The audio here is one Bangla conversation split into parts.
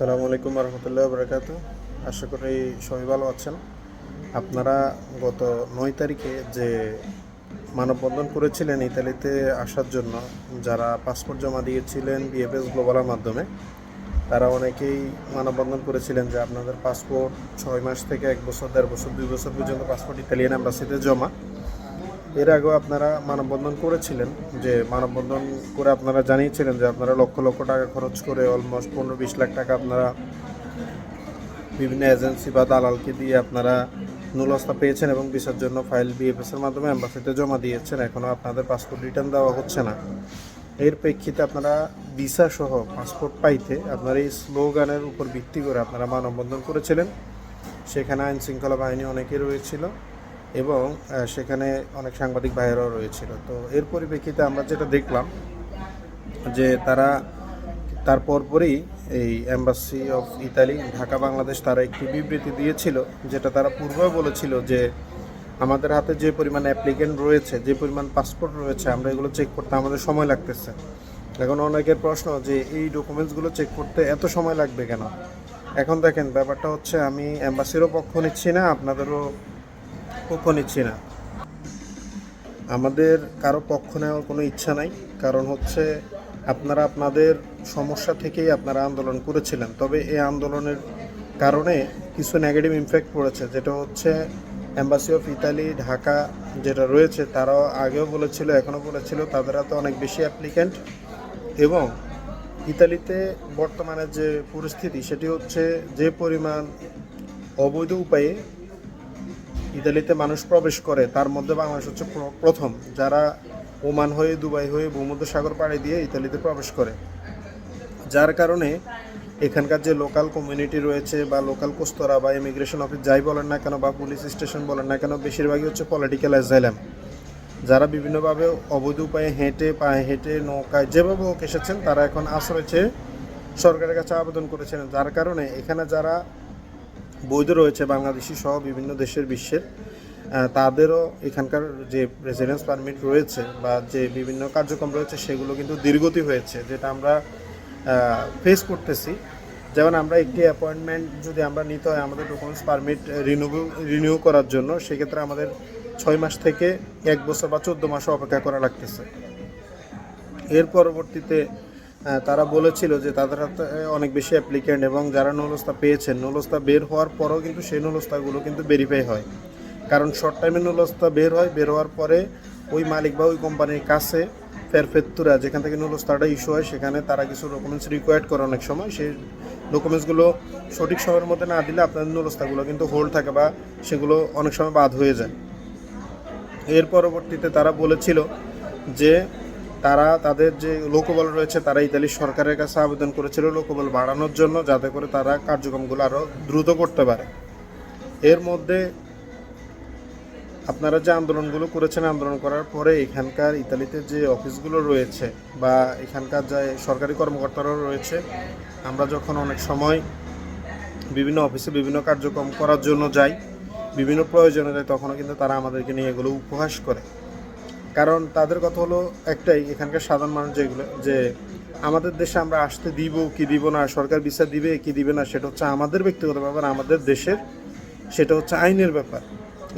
আসসালামু আলাইকুম রহমতুল্লাহ বরকাত আশা করি সবাই ভালো আছেন। আপনারা গত নয় তারিখে যে মানববন্ধন করেছিলেন ইতালিতে আসার জন্য, যারা পাসপোর্ট জমা দিয়েছিলেন বিএফএস গ্লোবালের মাধ্যমে, তারা অনেকেই মানববন্ধন করেছিলেন যে আপনাদের পাসপোর্ট ছয় মাস থেকে এক বছর, দেড় বছর, দুই বছর পর্যন্ত পাসপোর্ট ইতালিয়ান অ্যাম্বাসিতে জমা। এর আগেও আপনারা মানববন্ধন করেছিলেন, যে মানববন্ধন করে আপনারা জানিয়েছিলেন যে আপনারা লক্ষ লক্ষ টাকা খরচ করে অলমোস্ট পনেরো বিশ লাখ টাকা আপনারা বিভিন্ন এজেন্সি বা দালালকে দিয়ে আপনারা নুলস্তা পেয়েছেন এবং ভিসার জন্য ফাইল বিএফএস এর মাধ্যমে অ্যাম্বাসিতে জমা দিয়েছেন। এখনও আপনাদের পাসপোর্ট রিটার্ন দেওয়া হচ্ছে না। এর প্রেক্ষিতে আপনারা ভিসা সহ পাসপোর্ট পাইতে আপনারা এই স্লোগানের উপর ভিত্তি করে আপনারা মানববন্ধন করেছিলেন। সেখানে আইন শৃঙ্খলা বাহিনী অনেকে রয়েছিল। এবং সেখানে অনেক সাংবাদিক ভাইয়েরাও রয়েছিল। তো এর পরিপ্রেক্ষিতে আমরা যেটা দেখলাম, যে তারা, তার পরপরই এই embassy of Italy Dhaka, Bangladesh, তারা একটি বিবৃতি দিয়েছিল, যেটা তারা পূর্বে বলেছিল যে আমাদের হাতে যে পরিমাণ অ্যাপ্লিকেন্ট রয়েছে, যে পরিমাণ পাসপোর্ট রয়েছে, আমরা এগুলো চেক করতে আমাদের সময় লাগতেছে। এখন অনেকের প্রশ্ন যে এই ডকুমেন্টসগুলো চেক করতে এত সময় লাগবে কেন? এখন দেখেন, ব্যাপারটা হচ্ছে আমি অ্যাম্বাসিরও পক্ষ নিচ্ছি না, আপনাদেরও পক্ষ নিচ্ছি না। আমাদের কারও পক্ষ নেওয়ার কোনো ইচ্ছা নাই, কারণ হচ্ছে আপনারা আপনাদের সমস্যা থেকেই আপনারা আন্দোলন করেছিলেন। তবে এই আন্দোলনের কারণে কিছু নেগেটিভ ইমফ্যাক্ট পড়েছে, যেটা হচ্ছে অ্যাম্বাসি অফ ইতালি ঢাকা যেটা রয়েছে, তারাও আগেও বলেছিল এখনও বলেছিল, তাদের তো অনেক বেশি অ্যাপ্লিক্যান্ট এবং ইতালিতে বর্তমানে যে পরিস্থিতি, সেটি হচ্ছে যে পরিমাণ অবৈধ উপায়ে ইতালিতে মানুষ প্রবেশ করে, তার মধ্যে বাংলাদেশ হচ্ছে প্রথম, যারা ওমান হয়ে, দুবাই হয়ে ভূমধ্যসাগর পাড়ি দিয়ে ইতালিতে প্রবেশ করে। যার কারণে এখানকার যে লোকাল কমিউনিটি রয়েছে বা লোকাল কোস্তরা বা ইমিগ্রেশন অফিস যাই বলেন না কেন বা পুলিশ স্টেশন বলেন না কেন, বেশিরভাগই হচ্ছে পলিটিক্যাল অ্যাজাইলাম যারা বিভিন্নভাবে অবৈধ উপায়ে হেঁটে, পায়ে হেঁটে, নৌকায় যেভাবে হোক এসেছেন, তারা এখন আশ্রয় চেয়ে সরকারের কাছে আবেদন করেছেন। যার কারণে এখানে যারা বৈধ রয়েছে বাংলাদেশি সহ বিভিন্ন দেশের বিশ্বের। তাদেরও এখানকার যে রেসিডেন্স পারমিট রয়েছে বা যে বিভিন্ন কার্যক্রম রয়েছে, সেগুলো কিন্তু দীর্ঘতি হয়েছে, যেটা আমরা ফেস করতেছি। যেমন আমরা একটি অ্যাপয়েন্টমেন্ট যদি আমরা নিতে হয়, আমাদের ডকুমেন্টস পারমিট রিনিউ রিনিউ করার জন্য, সেক্ষেত্রে আমাদের ছয় মাস থেকে এক বছর বা চোদ্দ মাসও অপেক্ষা করা লাগতেছে। এর পরবর্তীতে তারা বলেছিল যে তাদের হাতে অনেক বেশি অ্যাপ্লিক্যান্ট এবং যারা নলস্তা পেয়েছেন নলস্তা বের হওয়ার পরেও কিন্তু সেই নলস্তাগুলো কিন্তু ভেরিফাই হয়। কারণ শর্ট টাইমে নলস্তা বের হয়, বের হওয়ার পরে ওই মালিক বা ওই কোম্পানির কাছে ফেরফেত্তুরা যেখান থেকে নলস্তাটা ইস্যু হয়, সেখানে তারা কিছু ডকুমেন্টস রিকোয়ার্ড করে অনেক সময়। সেই ডকুমেন্টসগুলো সঠিক সময়ের মধ্যে না দিলে আপনাদের নলস্তাগুলো কিন্তু হোল্ড থাকে বা সেগুলো অনেক সময় বাদ হয়ে যায়। এর পরবর্তীতে তারা বলেছিল যে তারা তাদের যে লোকবল রয়েছে, তারা ইতালি সরকারের কাছে আবেদন করেছিল লোকবল বাড়ানোর জন্য, যাতে করে তারা কার্যক্রমগুলো আরও দ্রুত করতে পারে। এর মধ্যে আপনারা যে আন্দোলনগুলো করেছেন, আন্দোলন করার পরে এখানকার ইতালিতে যে অফিসগুলো রয়েছে বা এখানকার যে সরকারি কর্মকর্তারাও রয়েছে, আমরা যখন অনেক সময় বিভিন্ন অফিসে বিভিন্ন কার্যক্রম করার জন্য যাই, বিভিন্ন প্রয়োজনে যায় তখনও কিন্তু তারা আমাদেরকে নিয়ে এগুলো উপহাস করে। কারণ তাদের কথা হলো একটাই, এখানকার সাধারণ মানুষ যেগুলো, যে আমাদের দেশে আমরা আসতে দিব, কি দিব না, সরকার বিচার দিবে, কি দিবে না, সেটা হচ্ছে আমাদের ব্যক্তিগত ব্যাপার, আমাদের দেশের সেটা হচ্ছে আইনের ব্যাপার।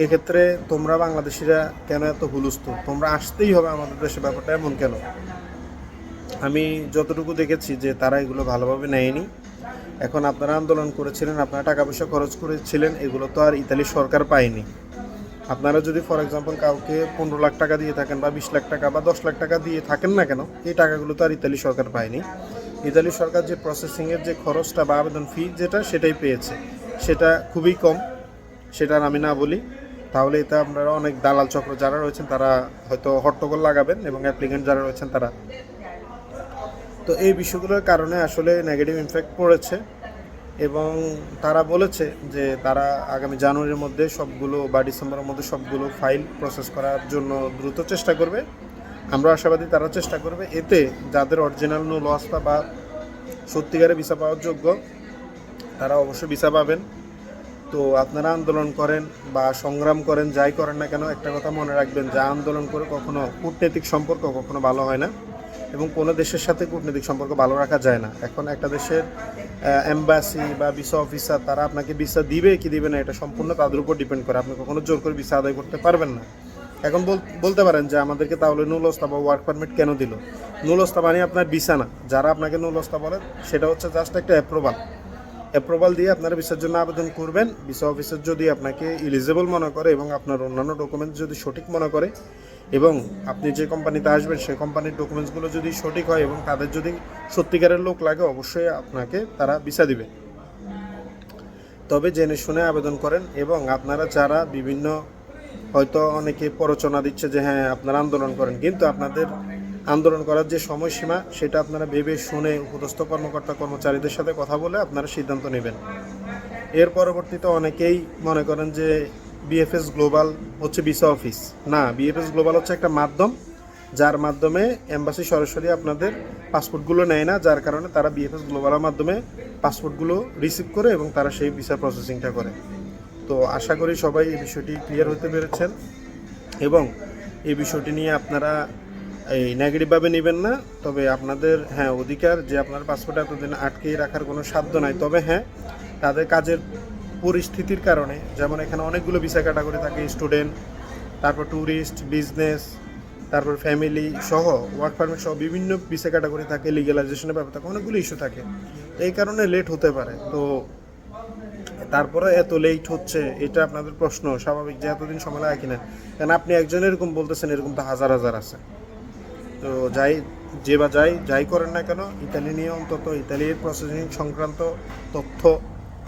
এক্ষেত্রে তোমরা বাংলাদেশিরা কেন এত হুলুস্থ তোমরা আসতেই হবে আমাদের দেশে, ব্যাপারটা এমন কেন? আমি যতটুকু দেখেছি যে তারা এগুলো ভালোভাবে নেয়নি। এখন আপনারা আন্দোলন করেছিলেন, আপনারা টাকা পয়সা খরচ করেছিলেন, এগুলো তো আর ইতালি সরকার পায়নি। আপনারা যদি ফর এক্সাম্পল কাউকে পনেরো লাখ টাকা দিয়ে থাকেন বা বিশ লাখ টাকা বা দশ লাখ টাকা দিয়ে থাকেন না কেন, এই টাকাগুলো তো আর ইতালি সরকার পায়নি। ইতালি সরকার যে প্রসেসিংয়ের যে খরচটা বা আবেদন ফি যেটা, সেটাই পেয়েছে। সেটা খুবই কম সেটার আমি না বলি। তাহলে এতে আপনারা অনেক দালাল চক্র যারা রয়েছেন, তারা হয়তো হট্টগোল লাগাবেন এবং অ্যাপ্লিকেন্ট যারা রয়েছেন, তারা। তো এই বিষয়গুলোর কারণে আসলে নেগেটিভ ইমফ্যাক্ট পড়েছে। এবং তারা বলেছে যে তারা আগামী জানুয়ারির মধ্যে সবগুলো বা ডিসেম্বরের মধ্যে সবগুলো ফাইল প্রসেস করার জন্য দ্রুত চেষ্টা করবে। আমরা আশাবাদী তারা চেষ্টা করবে। এতে যাদের অরিজিনাল নো লসটা বা সত্যিকারে ভিসা পাওয়ার যোগ্য, তারা অবশ্যই ভিসা পাবেন। তো আপনারা আন্দোলন করেন বা সংগ্রাম করেন, যাই করেন না কেন, একটা কথা মনে রাখবেন, যা আন্দোলন করে কখনো কূটনৈতিক সম্পর্ক কখনো ভালো হয় না। এবং কোনো দেশের সাথে কূটনৈতিক সম্পর্ক ভালো রাখা যায় না। এখন একটা দেশের এম্বাসি বা ভিসা অফিসার তারা আপনাকে ভিসা দিবে কি দিবে না, এটা সম্পূর্ণ তাদের উপর ডিপেন্ড করে। আপনি কখনো জোর করে ভিসা আদায় করতে পারবেন না। এখন বল- বলতে পারেন যে আমাদেরকে তাহলে নুলস্তা বা ওয়ার্ক পারমিট কেন দিল? নুলস্তা মানে আপনার ভিসা না। যারা আপনাকে নুলস্তা বলে, সেটা হচ্ছে জাস্ট একটা অ্যাপ্রুভাল অ্যাপ্রুভাল দিয়ে আপনারা ভিসার জন্য আবেদন করবেন। ভিসা অফিসার যদি আপনাকে ইলিজেবল মনে করে এবং আপনার অন্যান্য ডকুমেন্টস যদি সঠিক মনে করে এবং আপনি যে কোম্পানিতে আসবেন, সেই কোম্পানির ডকুমেন্টসগুলো যদি সঠিক হয় এবং তাদের যদি সত্যিকারের লোক লাগে, অবশ্যই আপনাকে তারা ভিসা দিবে। তবে জেনে শুনে আবেদন করেন এবং আপনারা যারা বিভিন্ন, হয়তো অনেকে প্ররোচনা দিচ্ছে যে হ্যাঁ আপনারা আন্দোলন করেন, কিন্তু আপনাদের আন্দোলন করার যে সময়সীমা, সেটা আপনারা ভেবে শুনে উপদস্থ কর্মকর্তা কর্মচারীদের সাথে কথা বলে আপনারা সিদ্ধান্ত নেবেন। এর পরবর্তীতে অনেকেই মনে করেন যে বিএফএস গ্লোবাল হচ্ছে ভিসা অফিস না বিএফএস গ্লোবাল হচ্ছে একটা মাধ্যম, যার মাধ্যমে এম্বাসি সরাসরি আপনাদের পাসপোর্টগুলো নেয় না, যার কারণে তারা বিএফএস গ্লোবালের মাধ্যমে পাসপোর্টগুলো রিসিভ করে এবং তারা সেই ভিসা প্রসেসিংটা করে। তো আশা করি সবাই এই বিষয়টি ক্লিয়ার হতে পেরেছেন এবং এই বিষয়টি নিয়ে আপনারা এই নেগেটিভভাবে নেবেন না, তবে আপনাদের হ্যাঁ অধিকার যে আপনার পাসপোর্ট এতদিন আটকে রাখার কোনো সাধ্য নাই। তবে হ্যাঁ তাদের কাজের পরিস্থিতির কারণে, যেমন এখানে অনেকগুলো ভিসা ক্যাটাগরি থাকে স্টুডেন্ট তারপর ট্যুরিস্ট বিজনেস তারপর ফ্যামিলি সহ ওয়ার্ক পারমিট সহ বিভিন্ন ভিসা ক্যাটাগরি থাকে লিগালাইজেশনের ব্যাপার থাকে, অনেকগুলো ইস্যু থাকে। এই কারণে লেট হতে পারে। তো তারপরে এত লেট হচ্ছে, এটা আপনাদের প্রশ্ন, স্বাভাবিক যে এতদিন সময় লাগে কিনা? কারণ আপনি একজন এরকম বলতেছেন, এরকম তো হাজার হাজার আছে। তো যাই, যে বা যাই যাই করেন না কেন, ইতালি নিয়ে অন্তত, ইতালির প্রসেসিং সংক্রান্ত তথ্য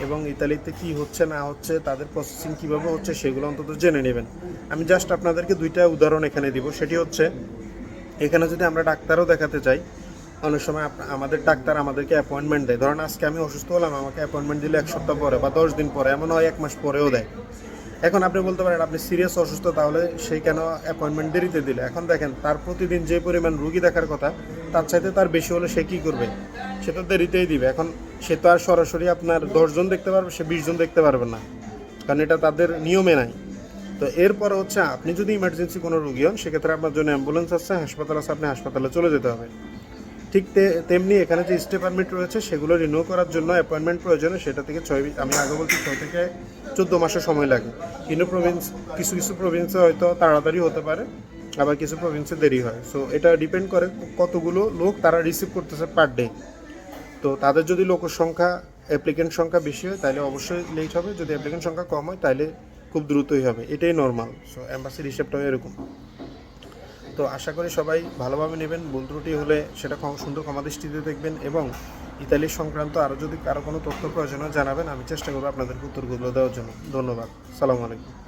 এবং ইতালিতে কি হচ্ছে না হচ্ছে, তাদের প্রসেসিং কীভাবে হচ্ছে সেগুলো অন্তত জেনে নেবেন। আমি জাস্ট আপনাদেরকে দুইটা উদাহরণ এখানে দিব। সেটি হচ্ছে, এখানে যদি আমরা ডাক্তারও দেখাতে চাই অনেক সময় আমাদের ডাক্তার আমাদেরকে অ্যাপয়েন্টমেন্ট দেয়। ধরেন আজকে আমি অসুস্থ হলাম, আমাকে অ্যাপয়েন্টমেন্ট দিলে এক সপ্তাহ পরে বা দশ দিন পরে, এমন হয় এক মাস পরেও দেয়। এখন আপনি বলতে পারেন, আপনি সিরিয়াস অসুস্থ, তাহলে সেই কেন অ্যাপয়েন্টমেন্ট দেরিতে দিলে? এখন দেখেন, তার প্রতিদিন যে পরিমাণ রুগী দেখার কথা, তার চাইতে তার বেশি হলে সে কী করবে? সে তো দেরিতেই দিবে। এখন সে তো আর সরাসরি আপনার দশজন দেখতে পারবে, সে বিশজন দেখতে পারবে না। কারণ এটা তাদের নিয়মে নাই। তো এরপর হচ্ছে, আপনি যদি ইমার্জেন্সি কোনো রুগী হন, সেক্ষেত্রে আপনার জন্য অ্যাম্বুলেন্স আছে, হাসপাতাল আছে, আপনি হাসপাতালে চলে যেতে হবে। ঠিক তেমনি এখানে যে স্টে পারমিট রয়েছে, সেগুলো রিনিউ করার জন্য অ্যাপয়েন্টমেন্ট প্রয়োজনে সেটা থেকে ছয় আমি আগে বলছি ছয় থেকে চোদ্দ মাসের সময় লাগে। কিন্তু প্রভিন্স কিছু কিছু প্রভিন্সে হয়তো তাড়াতাড়ি হতে পারে, আবার কিছু প্রভিন্সে দেরি হয়। সো এটা ডিপেন্ড করে কতগুলো লোক তারা রিসিভ করতেছে পার ডে তো তাদের যদি লোকের সংখ্যা অ্যাপ্লিকেন্ট সংখ্যা বেশি হয়, তাহলে অবশ্যই লেট হবে। যদি অ্যাপ্লিকেন্ট সংখ্যা কম হয়, তাহলে খুব দ্রুতই হবে। এটাই নর্মাল সো অ্যাম্বাসির হিসেবটাও এরকম। তো আশা করি সবাই ভালোভাবে নেবেন। ভুল ত্রুটি হলে সেটা সুন্দর ক্ষমা দৃষ্টিতে দেখবেন এবং ইতালির সংক্রান্ত আরও যদি কারও কোনো তথ্য প্রয়োজন জানাবেন। আমি চেষ্টা করব আপনাদেরকে উত্তরগুলো দেওয়ার জন্য। ধন্যবাদ। সালামু আলাইকুম।